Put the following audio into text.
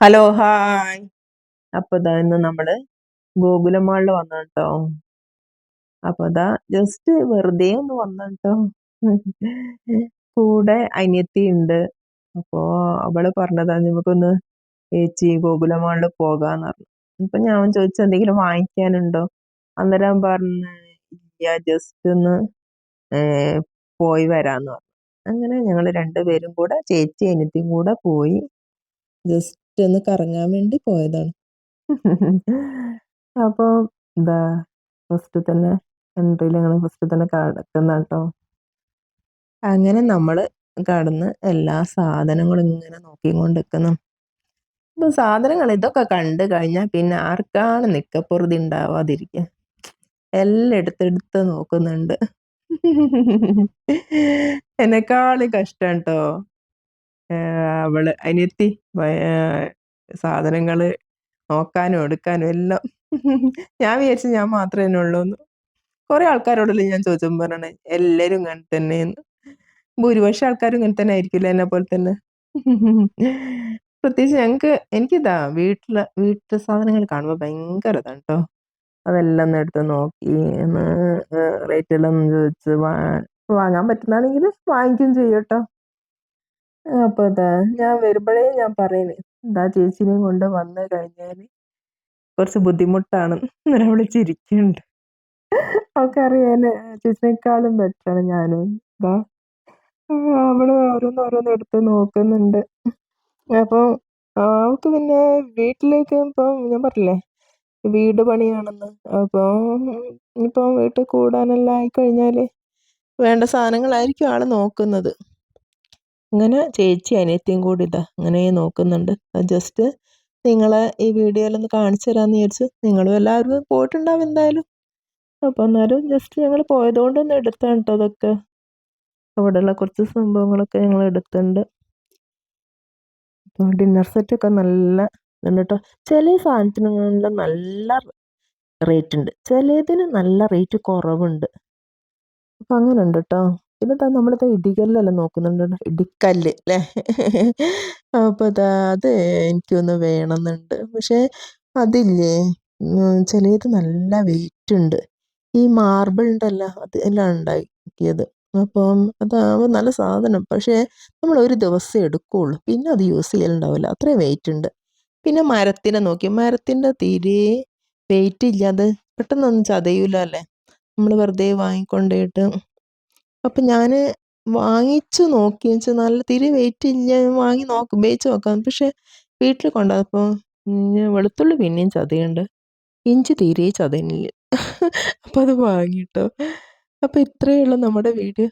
Hello hi. അപ്പൊ ഇതാ ഇന്ന് നമ്മൾ ഗോകുലം മാളിൽ വന്ന കേട്ടോ അപ്പൊ ഇതാ ജസ്റ്റ് വെറുതെ ഒന്ന് വന്ന കേട്ടോ കൂടെ അനിയത്തി ഉണ്ട്. അപ്പോ അവൾ പറഞ്ഞതാ നമുക്കൊന്ന് ഏച്ചി ഗോകുലം മാളിൽ പോകാന്ന് പറഞ്ഞു. അപ്പൊ ഞാൻ ചോദിച്ച എന്തെങ്കിലും വാങ്ങിക്കാനുണ്ടോ? അന്നേരം പറഞ്ഞ ഇല്ല ജസ്റ്റ് ഒന്ന് പോയി വരാന്ന് പറഞ്ഞു. അങ്ങനെ ഞങ്ങൾ രണ്ടുപേരും കൂടെ ചേച്ചി അനിയത്തിയും കൂടെ പോയി ജസ്റ്റ് ഒന്ന് കറങ്ങാൻ വേണ്ടി പോയതാണ്. അപ്പോൾ എന്താ ഫസ്റ്റ് തന്നെ എൻട്രിയിൽ ഞങ്ങൾ ഫസ്റ്റ് തന്നെ കിടക്കുന്ന കേട്ടോ അങ്ങനെ നമ്മൾ കടന്ന് എല്ലാ സാധനങ്ങളും ഇങ്ങനെ നോക്കിക്കൊണ്ട് നിൽക്കുന്നു ഇപ്പം സാധനങ്ങൾ ഇതൊക്കെ കണ്ടു കഴിഞ്ഞാൽ പിന്നെ ആർക്കാണ് നിക്കപ്പുറതി ഉണ്ടാവാതിരിക്കുക എല്ലാം എടുത്തെടുത്ത് നോക്കുന്നുണ്ട്. എന്നെക്കാളും കഷ്ടം കേട്ടോ അവൾ അനിയത്തി സാധനങ്ങൾ നോക്കാനും എടുക്കാനും എല്ലാം. ഞാൻ വിചാരിച്ചു ഞാൻ മാത്രമേ ഉള്ളൂ എന്ന് കുറെ ആൾക്കാരോടല്ലേ ഞാൻ ചോദിച്ചപ്പോൾ പറയണേ എല്ലാരും ഇങ്ങനെ തന്നെയെന്ന്. ഭൂരിപക്ഷം ആൾക്കാരും ഇങ്ങനെ തന്നെ ആയിരിക്കില്ല എന്നെ പോലെ തന്നെ. പ്രത്യേകിച്ച് ഞങ്ങക്ക് എനിക്കിതാ വീട്ടിലെ വീട്ടു സാധനങ്ങൾ കാണുമ്പോൾ ഭയങ്കര ഇതാണ് കേട്ടോ അതെല്ലാം ഒന്ന് എടുത്ത് നോക്കി റേറ്റ് എല്ലാം ചോദിച്ച് വാങ്ങാൻ പറ്റുന്നാണെങ്കിൽ വാങ്ങിക്കും ചെയ്യും കേട്ടോ അപ്പൊ അതാ ഞാൻ വരുമ്പോഴേ ഞാൻ പറയുന്നത് എന്താ ചേച്ചിനെയും കൊണ്ട് വന്നു കഴിഞ്ഞാൽ കുറച്ച് ബുദ്ധിമുട്ടാണ് അന്നേരം അവൾ ചിരിക്കുന്നുണ്ട്. അവൾക്കറിയാന് ചേച്ചിനേക്കാളും ബെറ്ററാണ് ഞാനും. എന്താ അവൾ ഓരോന്ന് ഓരോന്ന് എടുത്ത് നോക്കുന്നുണ്ട്. അപ്പോൾ അവൾക്ക് പിന്നെ വീട്ടിലേക്ക് ഇപ്പം ഞാൻ പറഞ്ഞില്ലേ വീട് പണിയാണെന്ന്. അപ്പോൾ ഇപ്പം വീട്ടിൽ കൂടാനെല്ലാം ആയിക്കഴിഞ്ഞാൽ വേണ്ട സാധനങ്ങളായിരിക്കും ആൾ നോക്കുന്നത്. അങ്ങനെ ചേച്ചി അനിയത്തിയും കൂടി ഇതാ അങ്ങനെ നോക്കുന്നുണ്ട്. ജസ്റ്റ് നിങ്ങളെ ഈ വീഡിയോയിലൊന്ന് കാണിച്ചു തരാമെന്ന് വിചാരിച്ചു നിങ്ങളും എല്ലാവരും പോയിട്ടുണ്ടാവും എന്തായാലും. അപ്പോൾ എന്നാലും ജസ്റ്റ് ഞങ്ങൾ പോയതുകൊണ്ടൊന്ന് എടുത്താണ് കേട്ടോ അതൊക്കെ. അവിടെയുള്ള കുറച്ച് സംഭവങ്ങളൊക്കെ ഞങ്ങൾ എടുത്തിട്ടുണ്ട്. അപ്പോൾ ഡിന്നർ സെറ്റൊക്കെ നല്ല കേട്ടോ ചില സാധനത്തിനുള്ള നല്ല റേറ്റ് ഉണ്ട്. ചിലതിന് നല്ല റേറ്റ് കുറവുണ്ട്. അപ്പം അങ്ങനെ ഉണ്ട് കേട്ടോ പിന്നെ നമ്മളിത് ഇടികല്ലെല്ലാം നോക്കുന്നുണ്ട് ഇടിക്കല്ല് അല്ലേ അപ്പോൾ അതാ അത് എനിക്കൊന്ന് വേണമെന്നുണ്ട്. പക്ഷേ അതില്ലേ? ചിലത് നല്ല വെയിറ്റ് ഉണ്ട് ഈ മാർബിൾ ഉണ്ടല്ലോ അത് എല്ലാം ഉണ്ടാക്കിയത്. അപ്പം അതാവുമ്പോൾ നല്ല സാധനം. പക്ഷേ നമ്മൾ ഒരു ദിവസം എടുക്കുകയുള്ളൂ പിന്നെ അത് യൂസ് ചെയ്യലുണ്ടാവില്ല. അത്രയും വെയിറ്റ് ഉണ്ട് പിന്നെ മരത്തിനെ നോക്കി. മരത്തിന്റെ തീരെ വെയിറ്റ് ഇല്ലാതെ പെട്ടെന്നൊന്നും ചതയൂല അല്ലേ നമ്മൾ വെറുതെ വാങ്ങിക്കൊണ്ടുപോയിട്ട് അപ്പം ഞാൻ വാങ്ങിച്ചു നോക്കി വെച്ചാൽ നല്ല തിരി വെയിറ്റ് ഞാൻ വാങ്ങി നോക്കും ഉപയോഗിച്ച് നോക്കാം. പക്ഷേ വീട്ടിൽ കൊണ്ടുവന്നപ്പോൾ വെളുത്തുള്ളി പിന്നെയും ചതയുണ്ട്. ഇഞ്ചി തീരെ ചതയുന്നില്ല അപ്പം അത് വാങ്ങിട്ടോ. അപ്പോൾ ഇത്രയേ ഉള്ളൂ നമ്മുടെ വീഡിയോ.